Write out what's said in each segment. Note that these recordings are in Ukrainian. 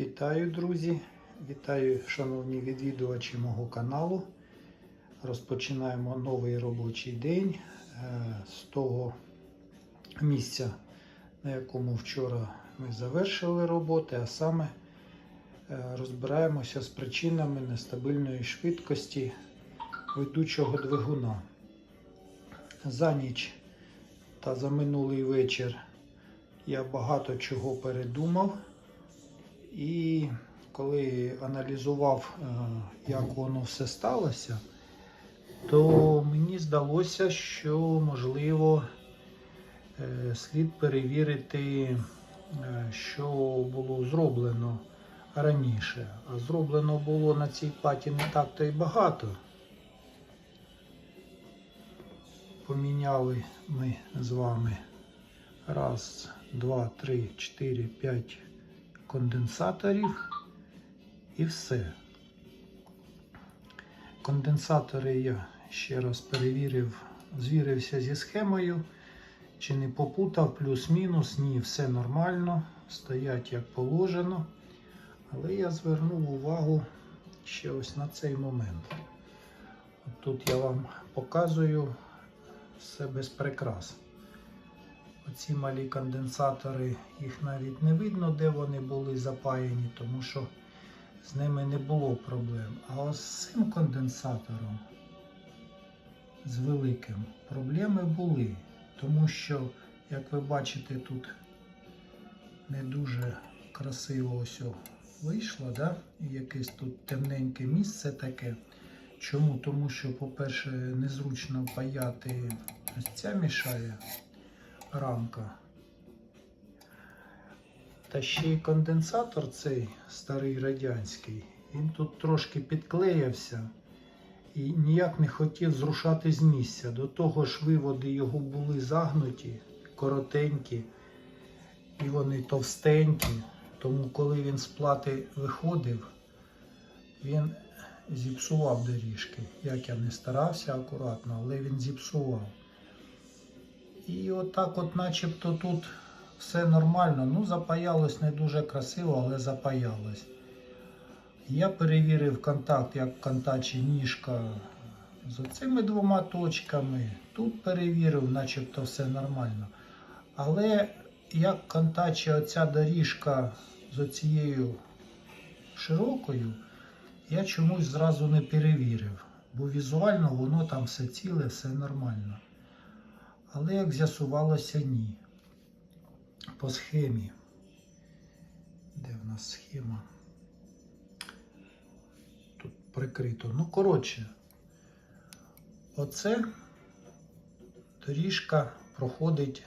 Вітаю, друзі! Вітаю, шановні відвідувачі мого каналу. Розпочинаємо новий робочий день е, з того місця, на якому вчора ми завершили роботи, а саме е, розбираємося з причинами нестабільної швидкості ведучого двигуна. За ніч та за минулий вечір я багато чого передумав. І коли аналізував, е, як воно все сталося, то мені здалося, що можливо е, слід перевірити, е, що було зроблено раніше. А зроблено було на цій платі не так-то й багато. Поміняли ми з вами раз, два, три, чотири, п'ять конденсаторів і все. Конденсатори я ще раз перевірив, звірився зі схемою, чи не попутав, плюс-мінус, ні, все нормально, стоять як положено. Але я звернув увагу ще ось на цей момент. Тут я вам показую все без прикрас. Оці малі конденсатори, їх навіть не видно, де вони були запаяні, тому що з ними не було проблем. А ось з цим конденсатором, з великим, проблеми були. Тому що, як ви бачите, тут не дуже красиво ось вийшло, да? якесь тут темненьке місце таке. Чому? Тому що, по-перше, незручно паяти, ось ця мішає рамка. Та ще й конденсатор цей старий радянський, він тут трошки підклеявся і ніяк не хотів зрушати з місця. До того ж виводи його були загнуті, коротенькі, і вони товстенькі. Тому коли він з плати виходив, він зіпсував доріжки. Як я не старався акуратно, але він зіпсував. І отак, от, начебто, тут все нормально. Ну, запаялось не дуже красиво, але запаялось. Я перевірив контакт, як контачі ніжка з оцими двома точками. Тут перевірив, начебто все нормально. Але як контаче оця доріжка з оцією широкою, я чомусь зразу не перевірив. Бо візуально воно там все ціле, все нормально. Але, як з'ясувалося, ні. По схемі. Де в нас схема? Тут прикрито. Ну, коротше, оце доріжка проходить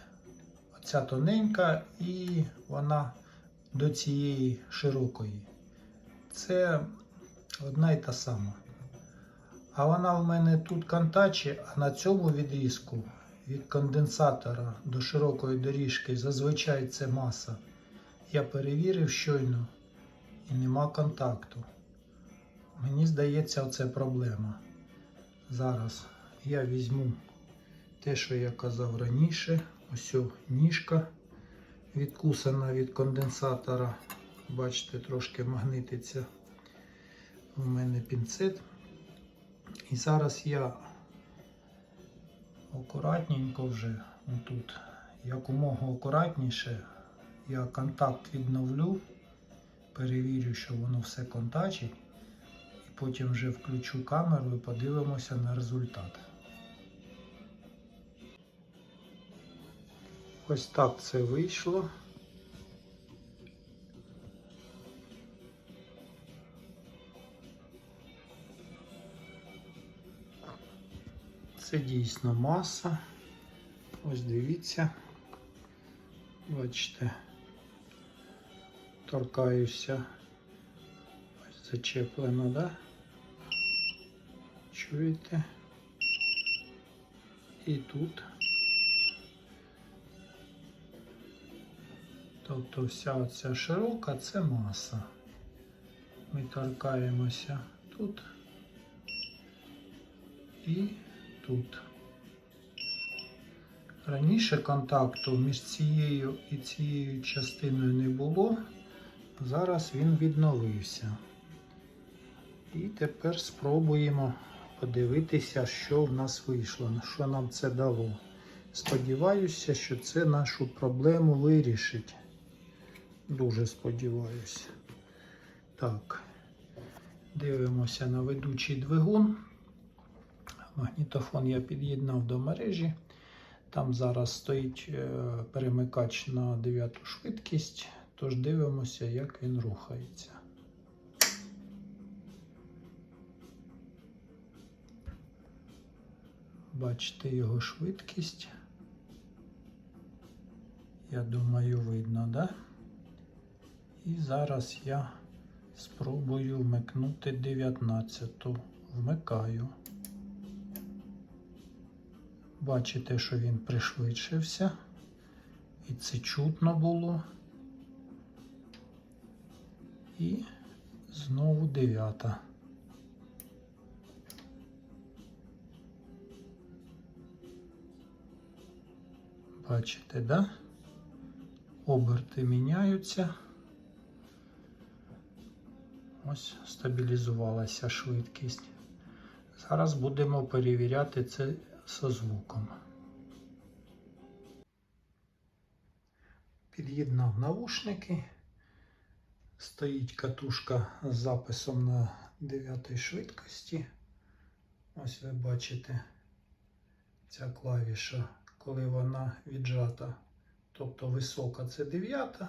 оця тоненька і вона до цієї широкої. Це одна і та сама. А вона в мене тут контачі, а на цьому відрізку від конденсатора до широкої доріжки зазвичай це маса. Я перевірив щойно і нема контакту. Мені здається, оце проблема. Зараз я візьму те, що я казав раніше. Ось ніжка відкусана від конденсатора. Бачите, трошки магнититься у мене пінцет. І зараз я акуратненько вже тут, якомога акуратніше, я контакт відновлю, перевірю, що воно все контачить, і потім вже включу камеру і подивимося на результат. Ось так це вийшло. Це дійсно маса. Ось дивіться. Бачите, торкаюся. Ось зачеплено, да? Чуєте? І тут. Тобто вся оця широка це маса. Ми торкаємося тут і тут. Раніше контакту між цією і цією частиною не було. Зараз він відновився. І тепер спробуємо подивитися, що в нас вийшло, що нам це дало. Сподіваюся, що це нашу проблему вирішить. Дуже сподіваюся. Так, дивимося на ведучий двигун. Магнітофон я під'єднав до мережі. Там зараз стоїть е, перемикач на 9 швидкість, тож дивимося, як він рухається. Бачите його швидкість. Я думаю, видно, да? І зараз я спробую вмикнути 19. Вмикаю. Бачите, що він пришвидшився. І це чутно було. І знову дев'ята. Бачите, да? Оберти міняються. Ось стабілізувалася швидкість. Зараз будемо перевіряти це со звуком. Під'єднав навушники. Стоїть катушка з записом на 9 швидкості. Ось ви бачите ця клавіша, коли вона віджата. Тобто висока це 9,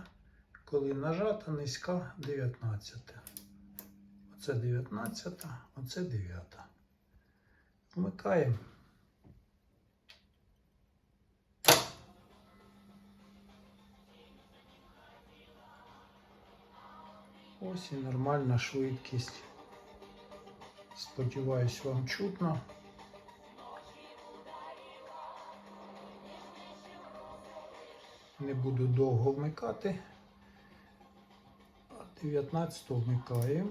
коли нажата низька 19. Оце 19, оце 9. Вмикаємо. Ось і нормальна швидкість. Сподіваюсь, вам чутно. Не буду довго вмикати. А 19 вмикаємо.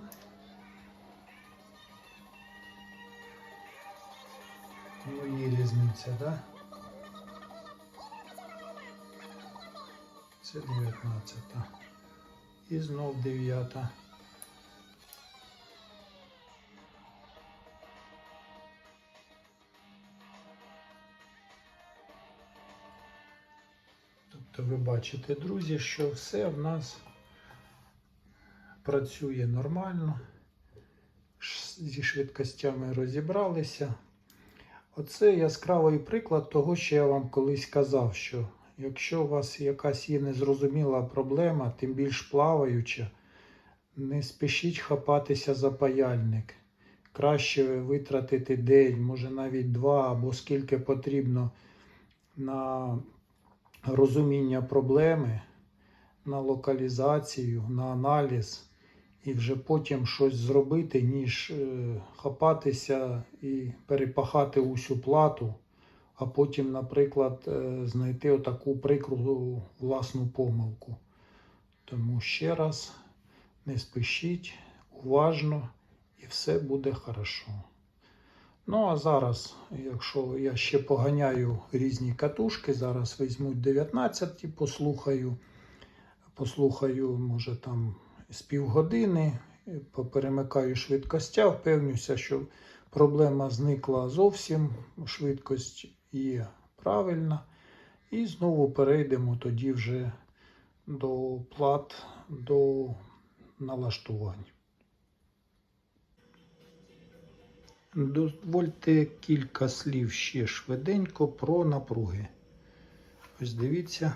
Ну, є різниця, да? Це 19. І знов 9. Тобто ви бачите, друзі, що все в нас працює нормально. Зі швидкостями розібралися. Оце яскравий приклад того, що я вам колись казав, що якщо у вас якась є незрозуміла проблема, тим більш плаваюча, не спішіть хапатися за паяльник. Краще витратити день, може навіть два або скільки потрібно на розуміння проблеми, на локалізацію, на аналіз і вже потім щось зробити, ніж е, хапатися і перепахати усю плату, а потім, наприклад, е, знайти отаку прикру власну помилку. Тому ще раз не спішіть, уважно і все буде хорошо. Ну, а зараз, якщо я ще поганяю різні катушки, зараз візьму 19 і послухаю. Послухаю, може, там з півгодини, поперемикаю швидкостя, впевнюся, що проблема зникла зовсім, швидкість є правильна. І знову перейдемо тоді вже до плат, до налаштувань. Дозвольте кілька слів ще швиденько про напруги. Ось дивіться,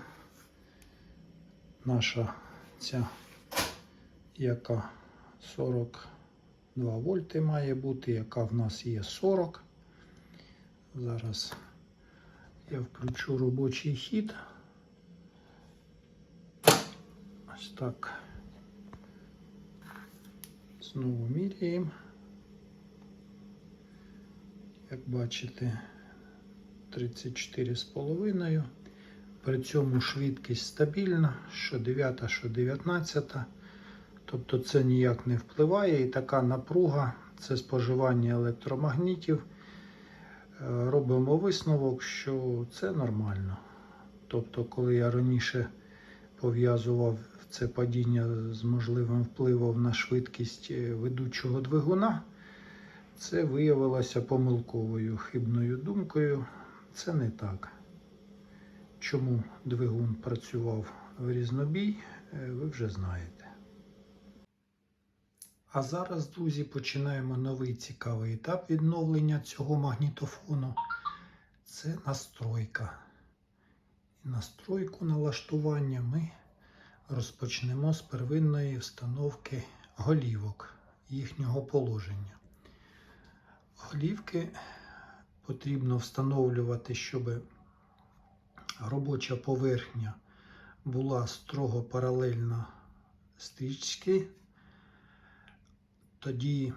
наша ця, яка 42 вольти має бути, яка в нас є 40. Зараз я включу робочий хід. Ось так. Знову міряємо. Як бачите, 34,5. При цьому швидкість стабільна, що 9, що 19. Тобто це ніяк не впливає. І така напруга це споживання електромагнітів. Робимо висновок, що це нормально. Тобто, коли я раніше пов'язував це падіння з можливим впливом на швидкість е, ведучого двигуна. Це виявилося помилковою хибною думкою. Це не так. Чому двигун працював в різнобій, е, ви вже знаєте. А зараз, друзі, починаємо новий цікавий етап відновлення цього магнітофону. Це настройка. І настройку налаштування ми розпочнемо з первинної встановки голівок їхнього положення. Голівки потрібно встановлювати, щоб робоча поверхня була строго паралельна стрічці. Тоді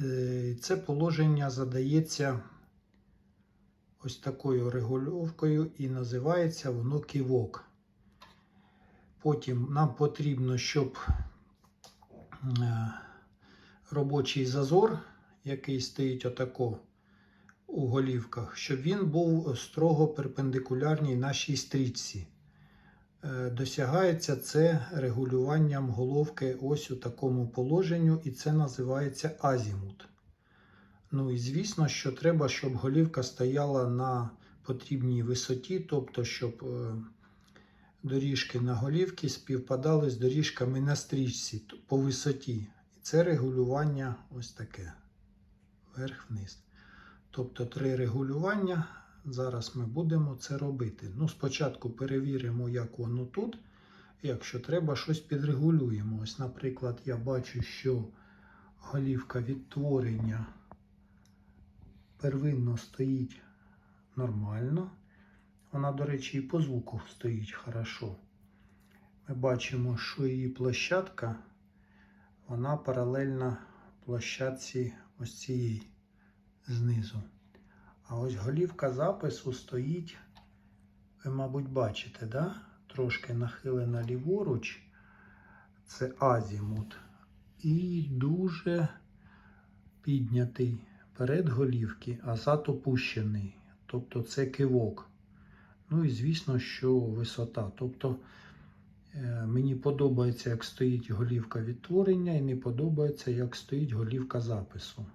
е, це положення задається ось такою регульовкою і називається воно кивок. Потім нам потрібно, щоб е, робочий зазор, який стоїть отако у голівках, щоб він був строго перпендикулярній нашій стрічці. Е, Досягається це регулюванням головки ось у такому положенню, і це називається азімут. Ну і звісно, що треба, щоб голівка стояла на потрібній висоті, тобто, щоб е, доріжки на голівці співпадали з доріжками на стрічці по висоті. І це регулювання ось таке. Вверх-вниз. Тобто три регулювання. Зараз ми будемо це робити. Ну, спочатку перевіримо, як воно тут. Якщо треба, щось підрегулюємо. Ось, наприклад, я бачу, що голівка відтворення первинно стоїть нормально. Вона, до речі, і по звуку стоїть хорошо. Ми бачимо, що її площадка, вона паралельна площадці ось цієї знизу. А ось голівка запису стоїть, ви, мабуть, бачите, да? трошки нахилена ліворуч. Це азімут. І дуже піднятий перед голівки, а зад опущений. Тобто це кивок. Ну і звісно, що висота. Тобто е, мені подобається, як стоїть голівка відтворення, і не подобається, як стоїть голівка запису.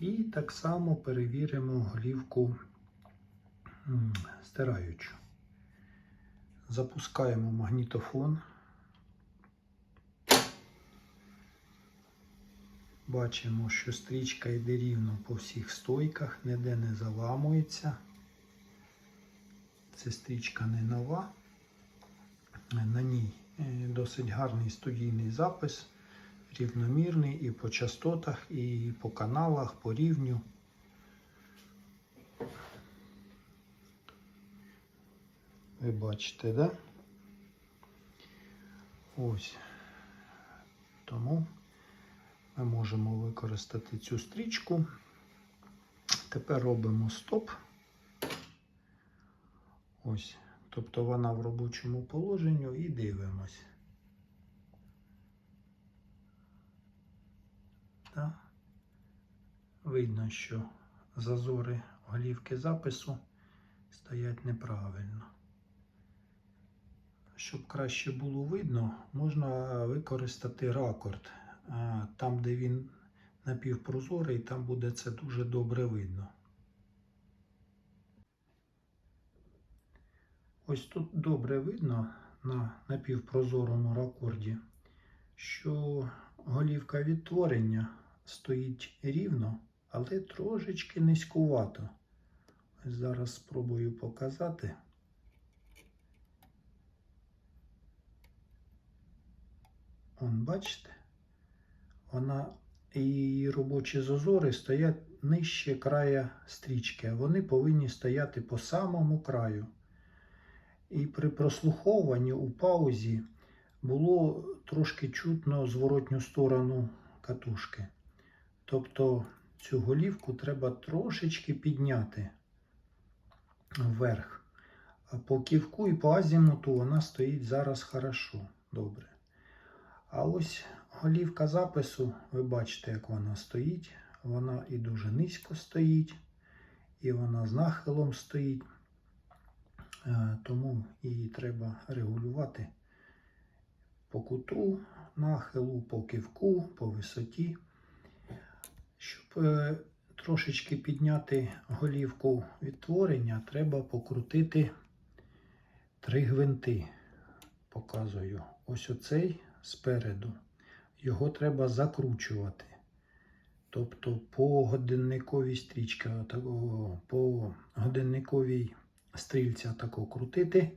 І так само перевіримо голівку стираючу. Запускаємо магнітофон. Бачимо, що стрічка йде рівно по всіх стойках, ніде не заламується. Це стрічка не нова. На ній е, досить гарний студійний запис, рівномірний і по частотах, і по каналах, по рівню. Ви бачите, да? Ось. Тому ми можемо використати цю стрічку. Тепер робимо стоп. Ось. Тобто вона в робочому положенні і дивимось. Так. Видно, що зазори голівки запису стоять неправильно. Щоб краще було видно, можна використати ракорд. Там, де він напівпрозорий, там буде це дуже добре видно. Ось тут добре видно на напівпрозорому ракорді, що голівка відтворення стоїть рівно, але трошечки низькувато. Ось зараз спробую показати. Он, бачите? Вона її робочі зазори стоять нижче края стрічки, вони повинні стояти по самому краю. І при прослуховуванні у паузі було трошки чутно зворотню сторону катушки. Тобто цю голівку треба трошечки підняти вверх. По ківку і по азімуту вона стоїть зараз хорошо, добре. А ось голівка запису, ви бачите, як вона стоїть. Вона і дуже низько стоїть, і вона з нахилом стоїть. Е, Тому її треба регулювати по куту нахилу, по кивку, по висоті. Щоб е, трошечки підняти голівку відтворення, треба покрутити три гвинти. Показую. Ось оцей спереду. Його треба закручувати. Тобто по годинниковій стрічці, по годинниковій стрільці отако крутити,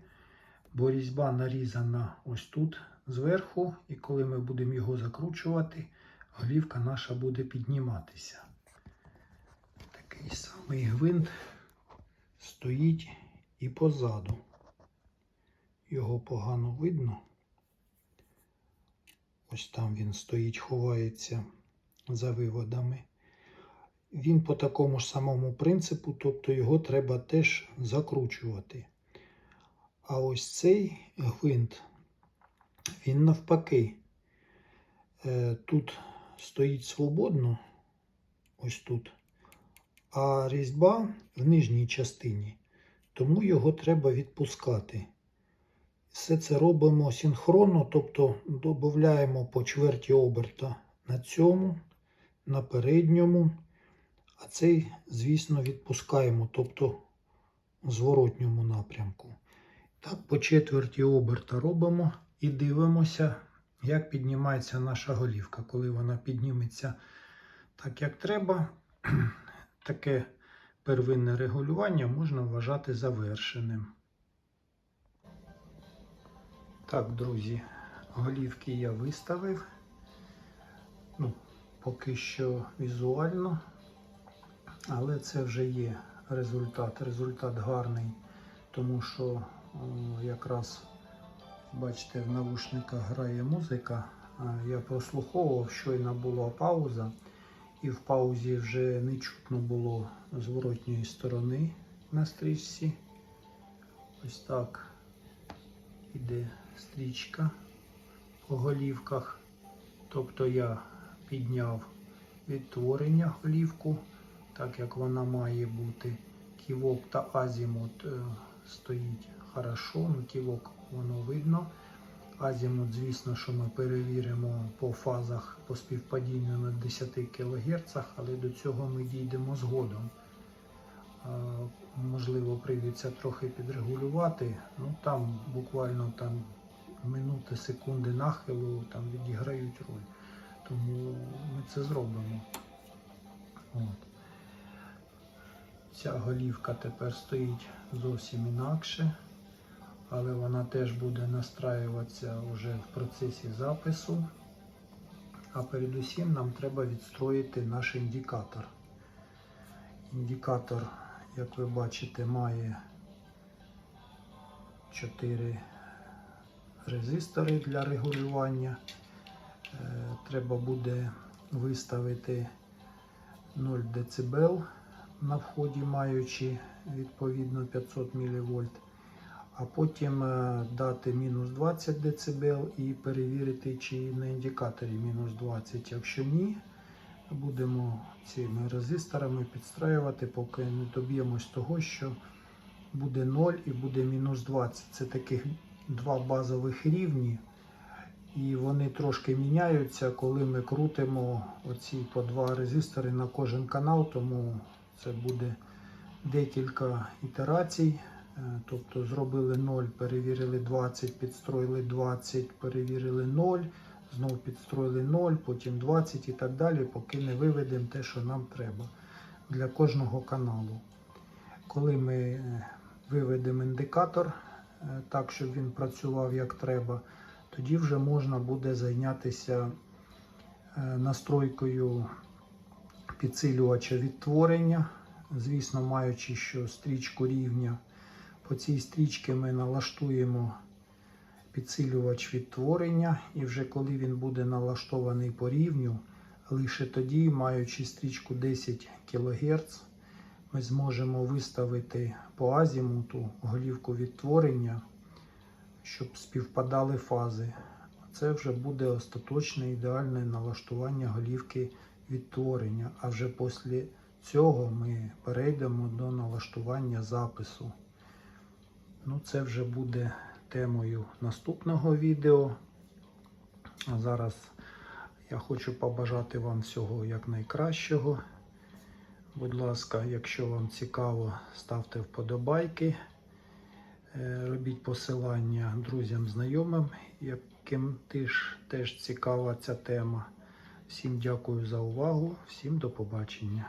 бо різьба нарізана ось тут зверху, і коли ми будемо його закручувати, голівка наша буде підніматися. Такий самий гвинт стоїть і позаду. Його погано видно. Ось там він стоїть, ховається за виводами. Він по такому ж самому принципу, тобто його треба теж закручувати. А ось цей гвинт, він навпаки, Е, тут стоїть свободно, ось тут, а різьба в нижній частині, тому його треба відпускати. Все це робимо синхронно, тобто додаємо по чверті оберта на цьому, на передньому, а цей, звісно, відпускаємо, тобто в зворотньому напрямку. Так, по четверті оберта робимо і дивимося, як піднімається наша голівка. Коли вона підніметься так, як треба, таке первинне регулювання можна вважати завершеним. Так, друзі, голівки я виставив. Ну, поки що візуально, але це вже є результат. Результат гарний, тому що о, якраз, бачите, в навушниках грає музика. Я прослуховував, щойно була пауза, і в паузі вже не чутно було зворотньої сторони на стрічці. Ось так іде стрічка по голівках. Тобто я підняв відтворення голівку, так як вона має бути. Ківок та азімут е, стоїть хорошо, ну ківок воно видно. Азімут, звісно, що ми перевіримо по фазах по співпадінню на 10 кГц, але до цього ми дійдемо згодом. Можливо, прийдеться трохи підрегулювати. Ну там буквально там минути, секунди нахилу там відіграють роль. Тому ми це зробимо. От. Ця голівка тепер стоїть зовсім інакше, але вона теж буде настраюватися вже в процесі запису. А передусім нам треба відстроїти наш індикатор. Індикатор, як ви бачите, має 4 резистори для регулювання. Е, Треба буде виставити 0 дБ на вході, маючи відповідно 500 мВ, а потім е, дати мінус 20 дБ і перевірити, чи на індикаторі мінус 20. Якщо ні, будемо цими резисторами підстраювати, поки не доб'ємось того, що буде 0 і буде мінус 20. Це таких два базових рівні. І вони трошки міняються, коли ми крутимо оці по два резистори на кожен канал, тому це буде декілька ітерацій. Е, Тобто зробили 0, перевірили 20, підстроїли 20, перевірили 0, знову підстроїли 0, потім 20 і так далі, поки не виведемо те, що нам треба для кожного каналу. Коли ми е, виведемо індикатор е, так, щоб він працював як треба, тоді вже можна буде зайнятися настройкою підсилювача відтворення. Звісно, маючи що стрічку рівня. По цій стрічці ми налаштуємо підсилювач відтворення, і вже коли він буде налаштований по рівню, лише тоді, маючи стрічку 10 кГц, ми зможемо виставити по азімуту голівку відтворення, щоб співпадали фази. Це вже буде остаточне ідеальне налаштування голівки відтворення. А вже після цього ми перейдемо до налаштування запису. Ну, це вже буде темою наступного відео. А зараз я хочу побажати вам всього якнайкращого. Будь ласка, якщо вам цікаво, ставте вподобайки, е, робіть посилання друзям, знайомим, яким теж, теж цікава ця тема. Всім дякую за увагу, всім до побачення.